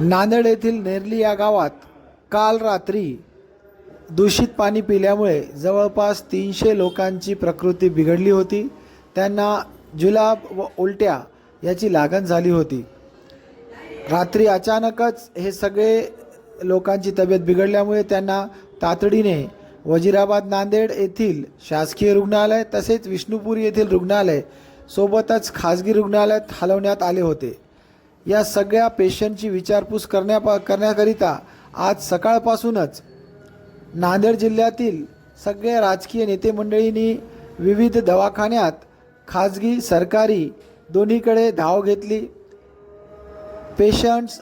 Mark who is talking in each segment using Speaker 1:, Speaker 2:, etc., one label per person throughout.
Speaker 1: नांदेड येथील नेरली या गावात काल रात्री दूषित पाणी पिल्यामुळे जवळपास तीनशे लोकांची प्रकृती बिघडली होती. त्यांना जुलाब व उलट्या याची लागण झाली होती. रात्री अचानकच हे सगळे लोकांची तब्येत बिघडल्यामुळे त्यांना तातडीने वजिराबाद नांदेड येथील शासकीय रुग्णालय तसेच विष्णुपूर येथील रुग्णालय सोबतच खाजगी रुग्णालयात हलवण्यात आले होते. या सगळ्या पेशंटची विचारपूस करण्या करण्याकरिता आज सकाळपासूनच नांदेड जिल्ह्यातील सगळ्या राजकीय नेते मंडळींनी विविध दवाखान्यात खाजगी सरकारी दोन्हीकडे धाव घेतली. पेशंट्स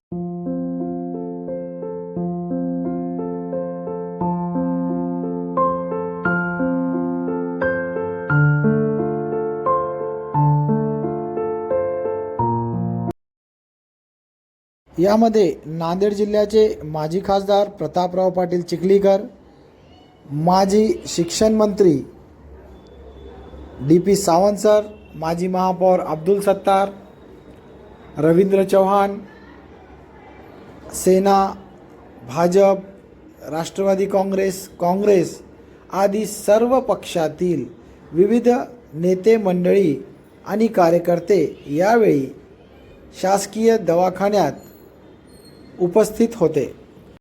Speaker 1: यामध्ये नांदेड जिल्ह्याचे माजी खासदार प्रतापराव पाटील चिखलीकर माजी शिक्षण मंत्री डी पी सावंत सर माजी महापौर अब्दुल सत्तार रवींद्र चव्हाण सेना भाजप राष्ट्रवादी काँग्रेस काँग्रेस आदी सर्व पक्षातील विविध नेते मंडळी आणि कार्यकर्ते यावेळी शासकीय दवाखान्यात उपस्थित होते.